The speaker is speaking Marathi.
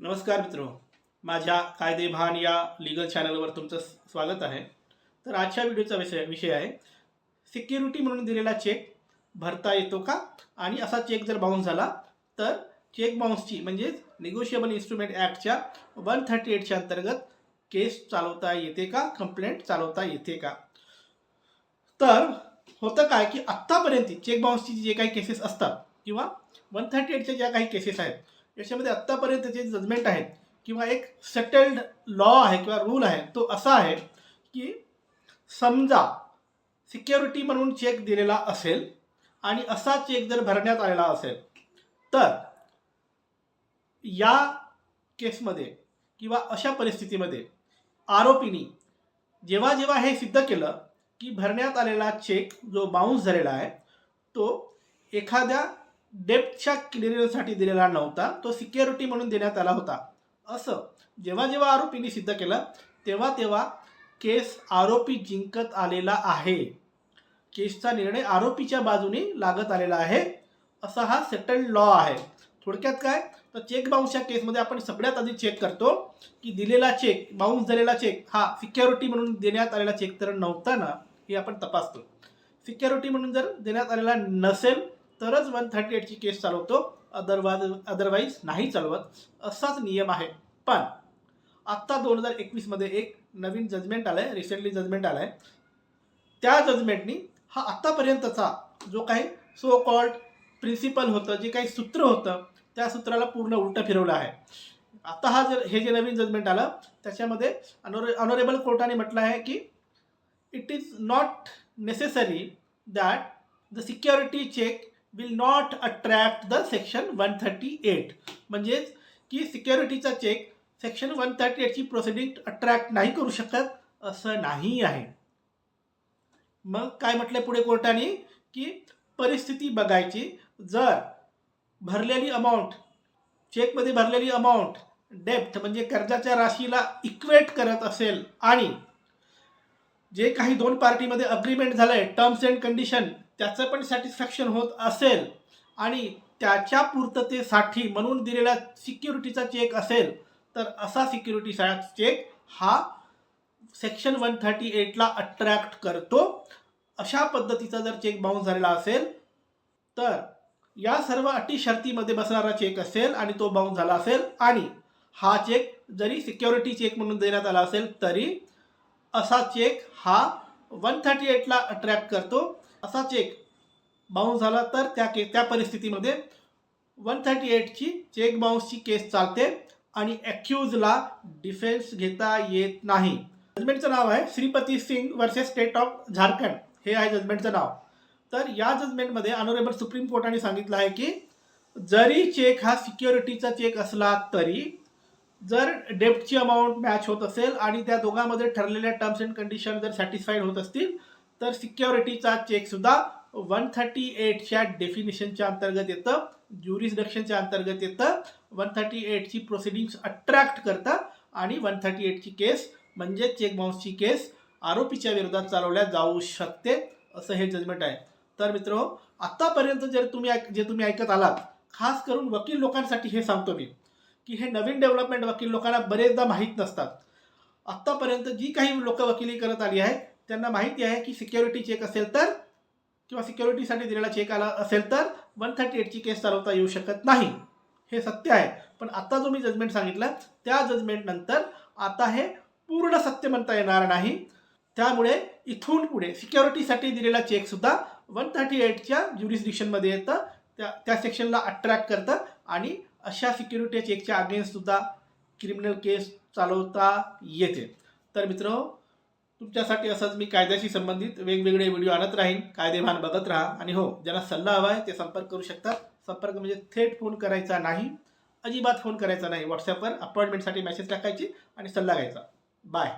नमस्कार मित्र. माझ्या कायदेभान या लिगल चॅनलवर तुमचं स्वागत आहे. तर आजच्या व्हिडिओचा विषय विषय आहे. सिक्युरिटी म्हणून दिलेला चेक भरता येतो का? आणि असा चेक जर बाउन्स झाला तर चेक बाउन्सची म्हणजेच निगोशिएबल इन्स्ट्रुमेंट ॲक्टच्या वन थर्टी एटच्या अंतर्गत केस चालवता येते का? कंप्लेंट चालवता येते का? तर होतं काय की आत्तापर्यंत चेक बाउन्सची जे काही केसेस असतात किंवा वन थर्टी एटच्या ज्या काही केसेस आहेत याच्यामध्ये आत्तापर्यंत जे जजमेंट आहेत किंवा एक सेटल्ड लॉ आहे किंवा रूल आहे तो असा आहे की समजा सिक्युरिटी म्हणून चेक दिलेला असेल आणि असा चेक जर भरण्यात आलेला असेल तर या केसमध्ये किंवा अशा परिस्थितीमध्ये आरोपीनी जेव्हा जेव्हा हे सिद्ध केलं की भरण्यात आलेला चेक जो बाउन्स झालेला आहे तो एखाद्या डेप्टच्या क्लिअरन्ससाठी दिलेला नव्हता. तो सिक्युरिटी म्हणून देण्यात आला होता. असं जेव्हा जेव्हा आरोपीने सिद्ध केलं तेव्हा तेव्हा केस आरोपी जिंकत आलेला आहे. केसचा निर्णय आरोपीच्या बाजूने लागत आलेला आहे. असा हा सेटल्ड लॉ आहे. थोडक्यात काय? तर चेक बाउन्सच्या केसमध्ये आपण सगळ्यात आधी चेक करतो की दिलेला चेक बाउन्स झालेला चेक हा सिक्युरिटी म्हणून देण्यात आलेला चेक तर नव्हता ना हे आपण तपासतो. सिक्युरिटी म्हणून जर देण्यात आलेला नसेल तरच वन थर्टी एटची केस चालवतो. अदरवाज अदरवाईज नाही चालवत. असाच नियम आहे. पण आत्ता दोन हजार एकवीसमध्ये एक नवीन जजमेंट आलं आहे रिसेंटली जजमेंट आलं आहे त्या जजमेंटनी हा आत्तापर्यंतचा जो काही सो कॉल्ड प्रिन्सिपल होतं जे काही सूत्र होतं त्या सूत्राला पूर्ण उलटं फिरवलं आहे. आता हा जर हे जे नवीन जजमेंट आलं त्याच्यामध्ये अनोरे ऑनरेबल कोर्टाने म्हटलं आहे की it is not necessary that the security check will not attract the section one thirty eight म्हणजेच की सिक्युरिटीचा चेक सेक्शन वन थर्टी एटची प्रोसिडिंग अट्रॅक्ट नाही करू शकत असं नाही आहे. मग काय म्हटलं पुढे कोर्टाने? की परिस्थिती बघायची. जर भरलेली अमाऊंट चेकमध्ये भरलेली अमाऊंट डेप्थ म्हणजे कर्जाच्या राशीला इक्वेट करत असेल आणि जे काही दोन पार्टीमध्ये अग्रीमेंट झालं आहे टर्म्स अँड कंडिशन त्याचं पण सॅटिस्फॅक्शन होत असेल. आणि त्याच्या पूर्ततेसाठी म्हणून दिलेला सिक्युरिटीचा चेक असेल तर असा सिक्युरिटी चेक हा सेक्शन वन थर्टी एटला अट्रॅक्ट करतो. अशा पद्धतीचा जर चेक बाउन्स झालेला असेल तर या सर्व अटी शर्तीमध्ये बसणारा चेक असेल आणि तो बाउन्स झाला असेल. आणि हा चेक जरी सिक्युरिटी चेक म्हणून देण्यात आला असेल तरी असा चेक हा वन थर्टी एटला अट्रॅक्ट करतो. असा चेक बाउन्स झाला तर त्या के त्या परिस्थितीमध्ये वन थर्टी एटची चेक बाउन्सची केस चालते आणि ॲक्युजला डिफेन्स घेता येत नाही. जजमेंटचं नाव आहे Shripati Singh versus state of Jharkhand. हे आहे जजमेंटचं नाव. तर या जजमेंटमध्ये ऑनरेबल सुप्रीम कोर्टाने सांगितलं आहे की जरी चेक हा सिक्युरिटीचा चेक असला तरी जर डेप्टची अमाऊंट मॅच होत असेल आणि त्या दोघांमध्ये ठरलेल्या टर्म्स अँड कंडिशन जर सॅटिस्फाईड होत असतील तर सिक्युरिटीचा चेकसुद्धा वन थर्टी एटच्या डेफिनेशनच्या अंतर्गत येतं. ज्युरिसडक्शनच्या अंतर्गत येतं. वन थर्टी एटची प्रोसिडिंग्स अट्रॅक्ट करतं आणि वन थर्टी एटची केस म्हणजे चेक बाउन्सची केस आरोपीच्या विरोधात चालवल्या जाऊ शकते असं हे जजमेंट आहे. तर मित्र आत्तापर्यंत जर तुम्ही जे तुम्ही ऐकत आलात खास करून वकील लोकांसाठी हे सांगतो मी की हे नवीन डेव्हलपमेंट वकील लोकांना बरेचदा माहीत नसतात. आत्तापर्यंत जी काही लोक वकिली करत आली आहे त्यांना माहिती आहे की सिक्युरिटी चेक असेल तर किंवा सिक्युरिटीसाठी दिलेला चेक आला असेल तर वन थर्टी एटची केस चालवता येऊ शकत नाही. हे सत्य आहे. पण आता जो मी जजमेंट सांगितलं त्या जजमेंटनंतर आता हे पूर्ण सत्य म्हणता येणार नाही. त्यामुळे इथून पुढे सिक्युरिटीसाठी दिलेला चेकसुद्धा वन थर्टी एटच्या ज्युरिस्डिक्शनमध्ये येतं. त्या त्या सेक्शनला अट्रॅक्ट करतं आणि अशा सिक्युरिटी चेकच्या अगेन्स्टसुद्धा क्रिमिनल केस चालवता येते. तर मित्र तुमच्यासाठी असंच मी कायद्याशी संबंधित वेगवेगळे व्हिडिओ आणत राहीन. कायदेभान बघत राहा. आणि हो ज्यांना सल्ला हवा आहे ते संपर्क करू शकतात. संपर्क म्हणजे थेट फोन करायचा नाही अजिबात फोन करायचा नाही. व्हॉट्सॲपवर अपॉइंटमेंटसाठी मेसेज टाकायची आणि सल्ला घ्यायचा. बाय